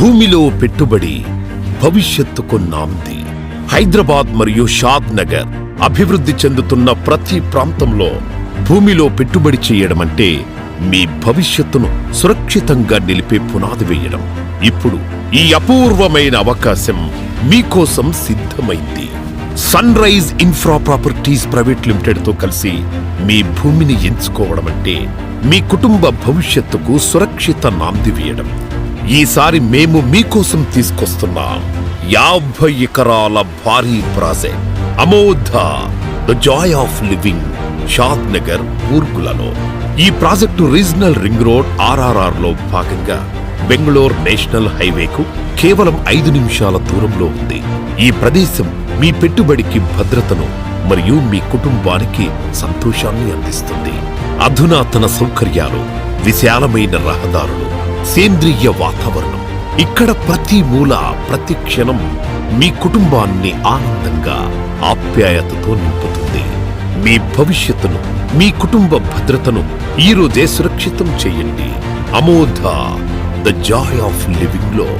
భూమిలో పెట్టుబడి భవిష్యత్తుకు నాంది హైదరాబాద్ మరియు షాద్ నగర్ అభివృద్ధి చెందుతున్న ప్రతి ప్రాంతంలో భూమిలో పెట్టుబడి చేయడం అంటే మీ భవిష్యత్తును సురక్షితంగా నిలిపే పునాది వేయడం. ఇప్పుడు ఈ అపూర్వమైన అవకాశం మీకోసం సిద్ధమైంది. Sunrise infra properties private లిమిటెడ్తో కలిసి మీ భూమిని ఎంచుకోవడం అంటే మీ కుటుంబ భవిష్యత్తుకు సురక్షిత నాంది వేయడం. ఈసారి మేము మీకోసం తీసుకొస్తున్నాం యాభై ఎకరాల భారీ project. Amodha the joy of living Shadnagar ఊర్గులలో. ఈ ప్రాజెక్టు రీజనల్ రింగ్ రోడ్ ఆర్ఆర్ఆర్లో భాగంగా బెంగళూరు నేషనల్ హైవేకు కేవలం ఐదు నిమిషాల దూరంలో ఉంది. ఈ ప్రదేశం మీ పెట్టుబడికి భద్రతను మరియు మీ కుటుంబానికి సంతోషాన్ని అందిస్తుంది. అధునాతన సౌకర్యాలు విశాలమైన రహదారులు సేంద్రియ వాతావరణం. ఇక్కడ ప్రతి మూల ప్రతి క్షణం మీ కుటుంబాన్ని ఆనందంగా ఆప్యాయతతో నింపుతుంది. మీ భవిష్యత్తును మీ కుటుంబ భద్రతను ఈ సురక్షితం చేయండి. Amodha the joy of లివింగ్లో.